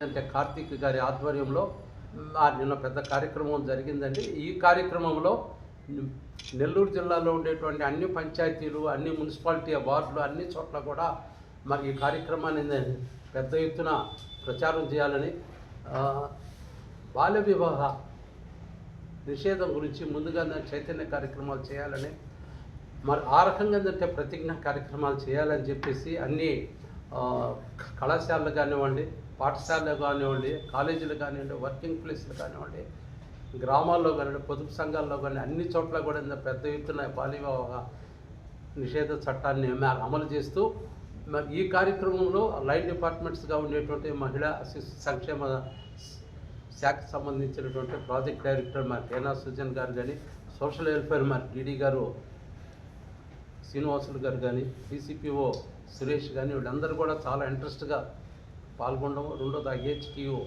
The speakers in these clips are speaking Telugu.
అంటే కార్తీక్ గారి ఆధ్వర్యంలో నిన్న పెద్ద కార్యక్రమం జరిగిందండి. ఈ కార్యక్రమంలో నెల్లూరు జిల్లాలో ఉండేటువంటి అన్ని పంచాయతీలు అన్ని మున్సిపాలిటీ వార్డులు అన్ని చోట్ల కూడా మరి ఈ కార్యక్రమాన్ని పెద్ద ఎత్తున ప్రచారం చేయాలని బాల్య వివాహ నిషేధం గురించి ముందుగా చైతన్య కార్యక్రమాలు చేయాలని మరి ఆ రకంగా ఏంటంటే ప్రతిజ్ఞ కార్యక్రమాలు చేయాలని చెప్పేసి అన్ని కళాశాలలు కానివ్వండి పాఠశాలలో కానివ్వండి కాలేజీలు కానివ్వండి వర్కింగ్ ప్లేస్లు కానివ్వండి గ్రామాల్లో కానివ్వండి పొదుపు సంఘాల్లో కానీ అన్ని చోట్ల కూడా పెద్ద ఎత్తున బాల్య వివాహ నిషేధ చట్టాన్ని అమలు చేస్తూ మరి ఈ కార్యక్రమంలో లైన్ డిపార్ట్మెంట్స్గా ఉండేటువంటి మహిళా శిశు సంక్షేమ శాఖకు సంబంధించినటువంటి ప్రాజెక్ట్ డైరెక్టర్ మరి కేనా సుజన్ గారు కానీ సోషల్ వెల్ఫేర్ మరి డీడీ గారు శ్రీనివాసులు గారు కానీ డీసీపీఓ సురేష్ కానీ వీళ్ళందరూ కూడా చాలా ఇంట్రెస్ట్గా పాల్గొనడం రెండోది ఐహెచ్టియు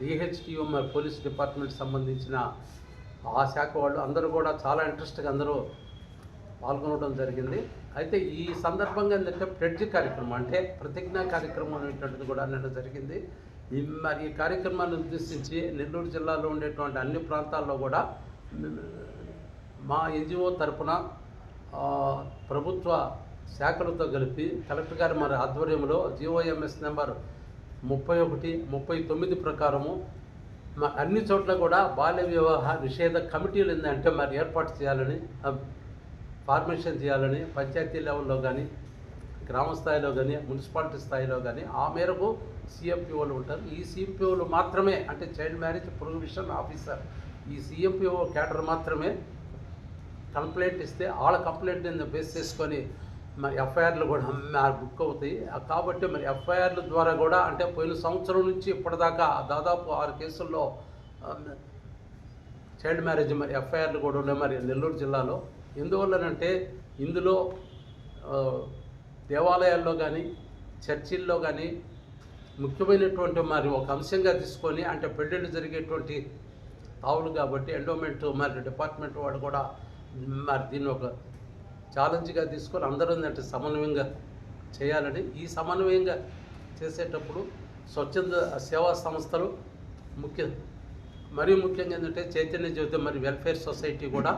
డిహెచ్టిఓ మరి పోలీస్ డిపార్ట్మెంట్ సంబంధించిన ఆ శాఖ వాళ్ళు అందరూ కూడా చాలా ఇంట్రెస్ట్గా అందరూ పాల్గొనడం జరిగింది. అయితే ఈ సందర్భంగా ఏంటంటే ప్రెడ్జ్ కార్యక్రమం అంటే ప్రతిజ్ఞా కార్యక్రమం అనేటువంటిది కూడా నిన్న జరిగింది. ఈ మరి ఈ కార్యక్రమాన్ని ఉద్దేశించి నెల్లూరు జిల్లాలో ఉండేటువంటి అన్ని ప్రాంతాల్లో కూడా మా ఎన్జిఓ తరపున ప్రభుత్వ శాఖలతో కలిపి కలెక్టర్ గారి మరి ఆధ్వర్యంలో జిఓఎంఎస్ నెంబర్ ముప్పై ఒకటి ముప్పై తొమ్మిది ప్రకారము మా అన్ని చోట్ల కూడా బాల్య వివాహ నిషేధ కమిటీలు ఏంటంటే మరి ఏర్పాటు చేయాలని ఫార్మేషన్ చేయాలని పంచాయతీ లెవెల్లో కానీ గ్రామ స్థాయిలో కానీ మున్సిపాలిటీ స్థాయిలో కానీ ఆ మేరకు సిఎంపిఓలు ఉంటారు. ఈ సిఎంపిఓలు మాత్రమే అంటే చైల్డ్ మ్యారేజ్ ప్రొహిబిషన్ ఆఫీసర్ ఈ సిఎంపిఓ క్యాడర్ మాత్రమే కంప్లైంట్ ఇస్తే వాళ్ళ కంప్లైంట్ బేస్ చేసుకొని మరి ఎఫ్ఐఆర్లు కూడా మ- బుక్ అవుతాయి. కాబట్టి మరి ఎఫ్ఐఆర్ల ద్వారా కూడా అంటే పోయిన సంవత్సరం నుంచి ఇప్పటిదాకా దాదాపు ఆరు కేసుల్లో చైల్డ్ మ్యారేజ్ మరి ఎఫ్ఐఆర్లు కూడా ఉన్నాయి మరి నెల్లూరు జిల్లాలో. ఎందువల్లనంటే ఇందులో దేవాలయాల్లో కానీ చర్చిల్లో కానీ ముఖ్యమైనటువంటి మరి ఒక అంశంగా తీసుకొని అంటే పెళ్ళిళ్ళు జరిగేటువంటి తావులు కాబట్టి ఎండోమెంట్ మరి డిపార్ట్మెంట్ వాడు కూడా మరి దీన్ని ఒక ఛాలెంజ్గా తీసుకొని అందరూ అంటే సమన్వయంగా చేయాలని ఈ సమన్వయంగా చేసేటప్పుడు స్వచ్ఛంద సేవా సంస్థలు ముఖ్య మరీ ముఖ్యంగా ఏంటంటే చైతన్య జ్యోతి మరి వెల్ఫేర్ సొసైటీ కూడా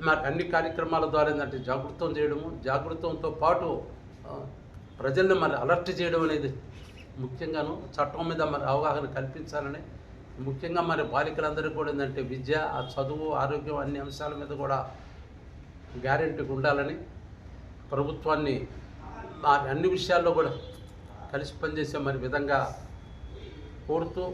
మరి అన్ని కార్యక్రమాల ద్వారా ఏంటంటే జాగృతం చేయడము జాగృతంతో పాటు ప్రజల్ని మరి అలర్ట్ చేయడం అనేది ముఖ్యంగాను చట్టం మీద మరి అవగాహన కల్పించాలని ముఖ్యంగా మరి బాలికలందరికీ కూడా ఏంటంటే విద్య చదువు ఆరోగ్యం అన్ని అంశాల మీద కూడా గ్యారెంటీగా ఉండాలని ప్రభుత్వాన్ని అన్ని విషయాల్లో కూడా కలిసి పనిచేసే మరి విధంగా కోరుతూ